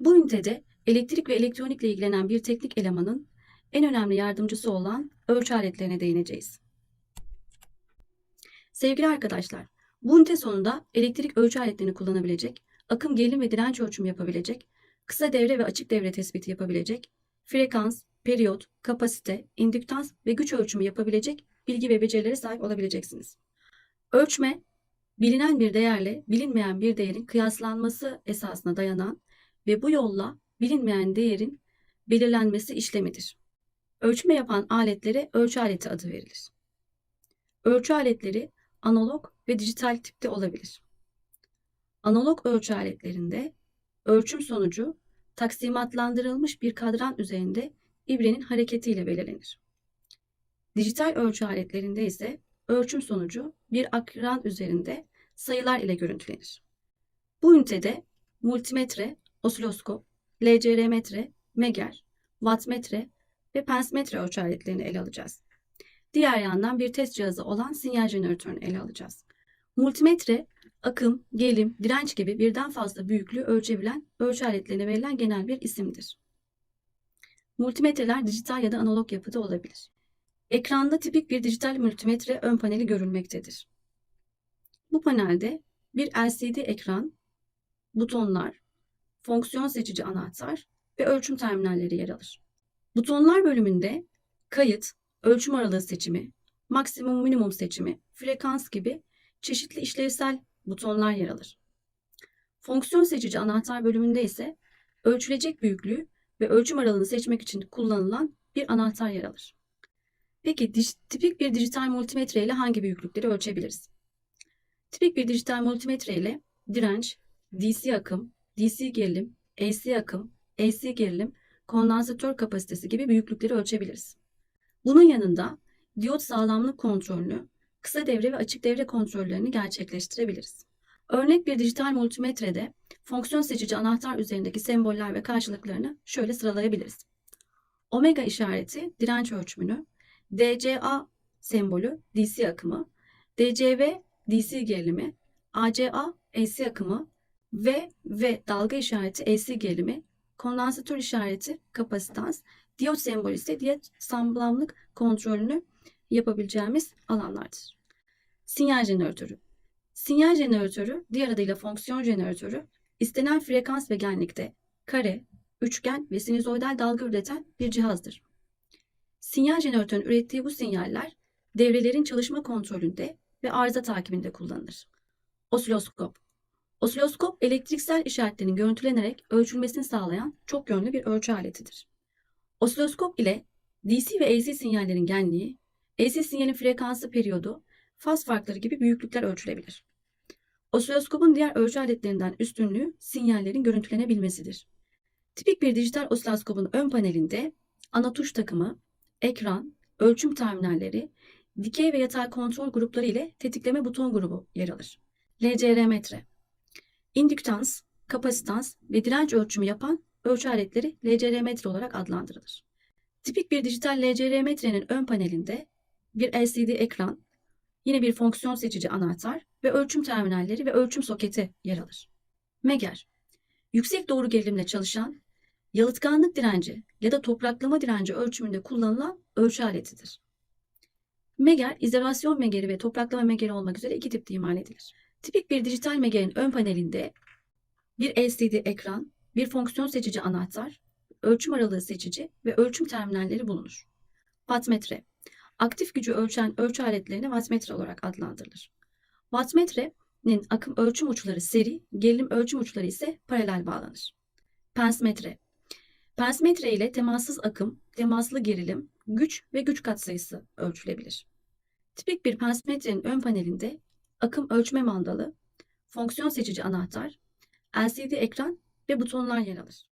Bu ünitede elektrik ve elektronikle ilgilenen bir teknik elemanın en önemli yardımcısı olan ölçü aletlerine değineceğiz. Sevgili arkadaşlar, bu ünite sonunda elektrik ölçü aletlerini kullanabilecek, akım, gerilim ve direnç ölçümü yapabilecek, kısa devre ve açık devre tespiti yapabilecek, frekans, periyot, kapasite, indüktans ve güç ölçümü yapabilecek bilgi ve becerilere sahip olabileceksiniz. Ölçme, bilinen bir değerle bilinmeyen bir değerin kıyaslanması esasına dayanan ve bu yolla bilinmeyen değerin belirlenmesi işlemidir. Ölçme yapan aletlere ölçü aleti adı verilir. Ölçü aletleri analog ve dijital tipte olabilir. Analog ölçü aletlerinde ölçüm sonucu taksimatlandırılmış bir kadran üzerinde ibrenin hareketiyle belirlenir. Dijital ölçü aletlerinde ise ölçüm sonucu bir akran üzerinde sayılar ile görüntülenir. Bu ünitede multimetre, osiloskop, LCR metre, meger, wattmetre ve pensmetre ölçü aletlerini ele alacağız. Diğer yandan bir test cihazı olan sinyal jeneratörünü ele alacağız. Multimetre, akım, gerilim, direnç gibi birden fazla büyüklüğü ölçebilen ölçü aletlerine verilen genel bir isimdir. Multimetreler dijital ya da analog yapıda olabilir. Ekranda tipik bir dijital multimetre ön paneli görülmektedir. Bu panelde bir LCD ekran, butonlar, fonksiyon seçici anahtar ve ölçüm terminalleri yer alır. Butonlar bölümünde kayıt, ölçüm aralığı seçimi, maksimum minimum seçimi, frekans gibi çeşitli işlevsel butonlar yer alır. Fonksiyon seçici anahtar bölümünde ise ölçülecek büyüklüğü ve ölçüm aralığını seçmek için kullanılan bir anahtar yer alır. Peki tipik bir dijital multimetre ile hangi büyüklükleri ölçebiliriz? Tipik bir dijital multimetre ile direnç, DC akım, DC gerilim, AC akım, AC gerilim, kondansatör kapasitesi gibi büyüklükleri ölçebiliriz. Bunun yanında diyot sağlamlık kontrolünü, kısa devre ve açık devre kontrollerini gerçekleştirebiliriz. Örnek bir dijital multimetrede fonksiyon seçici anahtar üzerindeki semboller ve karşılıklarını şöyle sıralayabiliriz. Omega işareti direnç ölçümünü, DCA sembolü DC akımı, DCV DC gerilimi, ACA AC akımı V ve dalga işareti AC gerilimi, kondansatör işareti kapasitans, diyot sembolü ise diyot samblamlık kontrolünü yapabileceğimiz alanlardır. Sinyal jeneratörü. Sinyal jeneratörü, diğer adıyla fonksiyon jeneratörü, istenen frekans ve genlikte kare, üçgen ve sinüzoidal dalga üreten bir cihazdır. Sinyal jeneratörün ürettiği bu sinyaller devrelerin çalışma kontrolünde ve arıza takibinde kullanılır. Osiloskop. Osiloskop elektriksel işaretlerin görüntülenerek ölçülmesini sağlayan çok yönlü bir ölçü aletidir. Osiloskop ile DC ve AC sinyallerin genliği, AC sinyalin frekansı periyodu, faz farkları gibi büyüklükler ölçülebilir. Osiloskopun diğer ölçü aletlerinden üstünlüğü sinyallerin görüntülenebilmesidir. Tipik bir dijital osiloskopun ön panelinde ana tuş takımı, ekran, ölçüm terminalleri, dikey ve yatay kontrol grupları ile tetikleme buton grubu yer alır. LCR metre. İndüktans, kapasitans ve direnç ölçümü yapan ölçü aletleri LCR metre olarak adlandırılır. Tipik bir dijital LCR metrenin ön panelinde bir LCD ekran, yine bir fonksiyon seçici anahtar ve ölçüm terminalleri ve ölçüm soketi yer alır. Meger, yüksek doğru gerilimle çalışan, yalıtkanlık direnci ya da topraklama direnci ölçümünde kullanılan ölçü aletidir. Meger, izolasyon megeri ve topraklama megeri olmak üzere iki tipte imal edilir. Tipik bir dijital megerin ön panelinde bir LCD ekran, bir fonksiyon seçici anahtar, ölçüm aralığı seçici ve ölçüm terminalleri bulunur. Wattmetre, aktif gücü ölçen ölçü aletlerine wattmetre olarak adlandırılır. Wattmetre'nin akım ölçüm uçları seri, gerilim ölçüm uçları ise paralel bağlanır. Pensmetre, pensmetre ile temassız akım, temaslı gerilim, güç ve güç katsayısı ölçülebilir. Tipik bir pensmetrenin ön panelinde akım ölçme mandalı, fonksiyon seçici anahtar, LCD ekran ve butonlar yer alır.